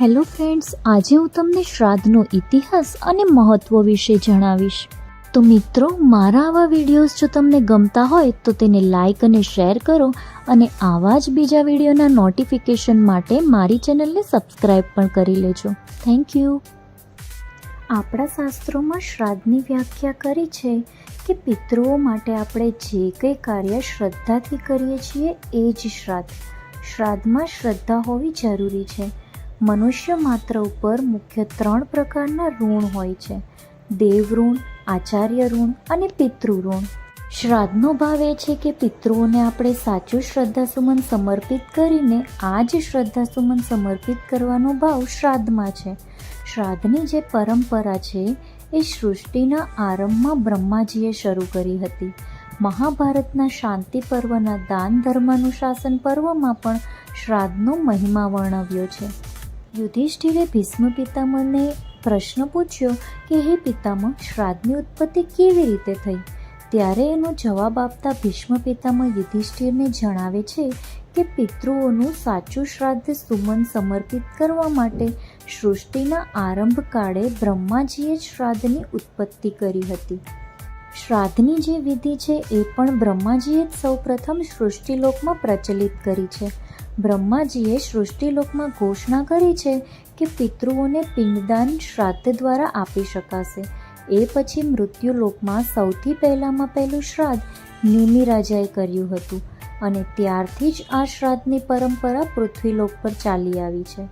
Hello friends, આજે હું તમને શ્રાદ્ધનો ઇતિહાસ અને મહત્ત્વ વિશે જણાવીશ. તો મિત્રો, મારા આવા વિડીયોઝ જો તમને ગમતા હોય, તો તેને લાઈક અને શેર કરો અને આવા જ બીજા વિડીયોના નોટિફિકેશન માટે મારી ચેનલને સબસ્ક્રાઈબ પણ કરી લેજો. Thank you. આપણા શાસ્ત્રોમાં શ્રાદ્ધની વ્યાખ્યા કરી છે કે પિતૃઓ માટે આપણે જે કંઈ કાર્ય શ્રદ્ધાથી કરીએ છીએ, એ જ શ્રાદ્ધ. શ્રાદ્ધમાં શ્રદ્ધા હોવી જરૂરી છે. મનુષ્ય માત્ર ઉપર મુખ્ય ત્રણ પ્રકારના ઋણ હોય છે. દેવ ઋણ આચાર્ય ઋણ અને પિતૃ શ્રાદ્ધનો ભાવ એ છે કે પિતૃઓને આપણે સાચું શ્રદ્ધાસુમન સમર્પિત કરીને આ જ શ્રદ્ધાસુમન સમર્પિત કરવાનો ભાવ શ્રાદ્ધમાં છે. શ્રાદ્ધની જે પરંપરા છે એ સૃષ્ટિના આરંભમાં બ્રહ્માજીએ શરૂ કરી હતી. મહાભારતના શાંતિ પર્વના દાન ધર્માનુશાસન પર્વમાં પણ શ્રાદ્ધનો મહિમા વર્ણવ્યો છે. યુધિષ્ઠિરે ભીષ્મ પિતામહને પ્રશ્ન પૂછ્યો કે હે પિતામહ, શ્રાદ્ધની ઉત્પત્તિ કેવી રીતે થઈ? ત્યારે એનો જવાબ આપતા ભીષ્મ પિતામહ યુધિષ્ઠિરને જણાવે છે કે પિતૃઓનું સાચું શ્રાદ્ધ સુમન સમર્પિત કરવા માટે સૃષ્ટિના આરંભ કાળે બ્રહ્માજીએ જ શ્રાદ્ધની ઉત્પત્તિ કરી હતી. શ્રાદ્ધની જે વિધિ છે એ પણ બ્રહ્માજીએ જ સૌપ્રથમ સૃષ્ટિલોકમાં પ્રચલિત કરી છે. બ્રહ્માજીએ સૃષ્ટિલોકમાં ઘોષણા કરી છે કે પિતૃઓને પિંડદાન શ્રાદ્ધ દ્વારા આપી શકાશે. એ પછી મૃત્યુલોકમાં સૌથી પહેલાંમાં પહેલું શ્રાદ્ધ નિમિ રાજાએ કર્યું હતું અને ત્યારથી જ આ શ્રાદ્ધની પરંપરા પૃથ્વીલોક પર ચાલી આવી છે.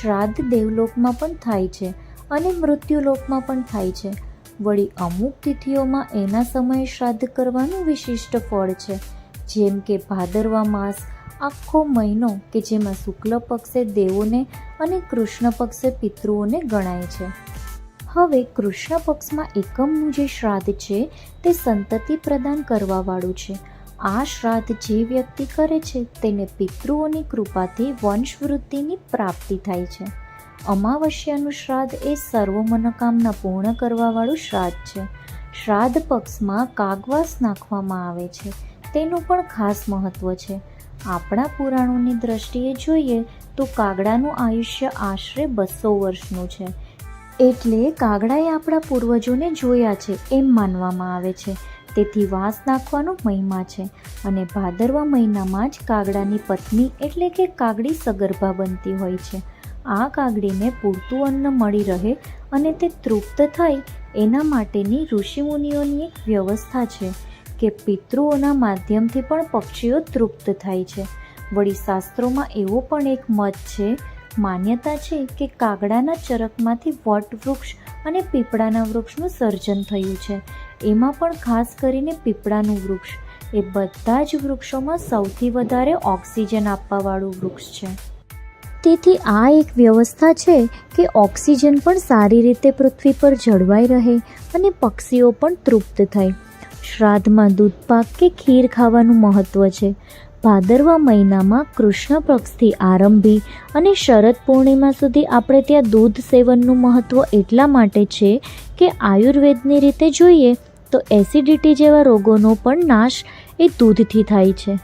શ્રાદ્ધ દેવલોકમાં પણ થાય છે અને મૃત્યુલોકમાં પણ થાય છે. વળી અમુક તિથિઓમાં એના સમયે શ્રાદ્ધ કરવાનું વિશિષ્ટ ફળ છે. જેમ કે ભાદરવા માસ આખો મહિનો કે જેમાં શુક્લ પક્ષે દેવોને અને કૃષ્ણ પક્ષે પિતૃઓને ગણાય છે. હવે કૃષ્ણ પક્ષમાં એકમનું જે શ્રાદ્ધ છે તે સંતતિ પ્રદાન કરવાવાળું છે. આ શ્રાદ્ધ જે વ્યક્તિ કરે છે તેને પિતૃઓની કૃપાથી વંશવૃદ્ધિની પ્રાપ્તિ થાય છે. અમાવસ્યાનું શ્રાદ્ધ એ સર્વ મનોકામના પૂર્ણ કરવાવાળું શ્રાદ્ધ છે. શ્રાદ્ધ પક્ષમાં કાગવાસ નાખવામાં આવે છે. તેનું પણ ખાસ મહત્ત્વ છે. આપણા પુરાણોની દ્રષ્ટિએ જોઈએ તો કાગડાનું આયુષ્ય આશરે બસો વર્ષનું છે. એટલે કાગડાએ આપણા પૂર્વજોને જોયા છે એમ માનવામાં આવે છે. તેથી વાસ નાખવાનો મહિમા છે અને ભાદરવા મહિનામાં જ કાગડાની પત્ની એટલે કે કાગડી સગર્ભા બનતી હોય છે. આ કાગડીને પૂરતું અન્ન મળી રહે અને તે તૃપ્ત થાય એના માટેની ઋષિમુનિઓની એક વ્યવસ્થા છે. કે પિતૃઓના માધ્યમથી પણ પક્ષીઓ તૃપ્ત થાય છે. વળી શાસ્ત્રોમાં એવો પણ એક મત છે, માન્યતા છે કે કાગડાના ચરકમાંથી વટવૃક્ષ અને પીપળાના વૃક્ષનું સર્જન થયું છે. એમાં પણ ખાસ કરીને પીપળાનું વૃક્ષ. એ બધા જ વૃક્ષોમાં સૌથી વધારે ઓક્સિજન આપવાવાળું વૃક્ષ છે. તેથી આ એક વ્યવસ્થા છે કે ઓક્સિજન પણ સારી રીતે પૃથ્વી પર જળવાઈ રહે અને પક્ષીઓ પણ તૃપ્ત થાય. શ્રાદ્ધમાં દૂધપાક કે ખીર ખાવાનું મહત્ત્વ છે. ભાદરવા મહિનામાં કૃષ્ણ પક્ષથી આરંભી અને શરદ પૂર્ણિમા સુધી આપણે ત્યાં દૂધ સેવનનું મહત્ત્વ એટલા માટે છે કે આયુર્વેદની રીતે જોઈએ તો એસિડિટી જેવા રોગોનો પણ નાશ એ દૂધથી થાય છે.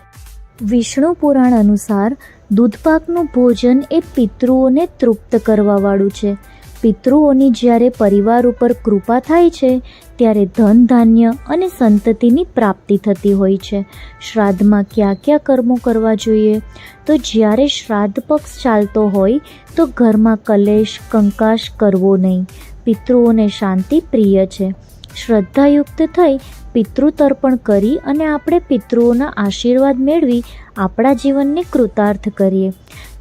વિષ્ણુ પુરાણ અનુસાર દૂધપાકનું ભોજન એ પિતૃઓને તૃપ્ત કરવાવાળું છે. પિતૃઓની જ્યારે પરિવાર ઉપર કૃપા થાય છે, ત્યારે ધન, ધાન્ય અને સંતતિની પ્રાપ્તિ થતી હોય છે. શ્રાદ્ધમાં કયા કયા કર્મો કરવા જોઈએ? તો જ્યારે શ્રાદ્ધ પક્ષ ચાલતો હોય, તો ઘરમાં કલેશ કંકાશ કરવો નહીં. પિતૃઓને શાંતિ પ્રિય છે. શ્રદ્ધાયુક્ત થઈ પિતૃતર્પણ કરી અને આપણે પિતૃઓના આશીર્વાદ મેળવી આપણા જીવનને કૃતાર્થ કરીએ.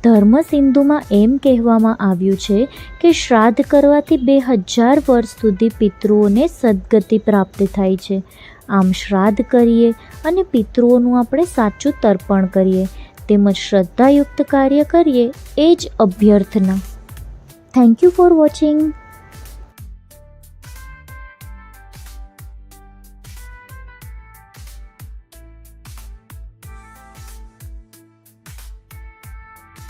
ધર્મ સિંધુમાં એમ કહેવામાં આવ્યું છે કે શ્રાદ્ધ કરવાથી બે હજાર વર્ષ સુધી પિતૃઓને સદગતિ પ્રાપ્ત થાય છે. આમ શ્રાદ્ધ કરીએ અને પિતૃઓનું આપણે સાચું તર્પણ કરીએ. તેમજ શ્રદ્ધાયુક્ત કાર્ય કરીએ એ જ અભ્યર્થના. Thank you for watching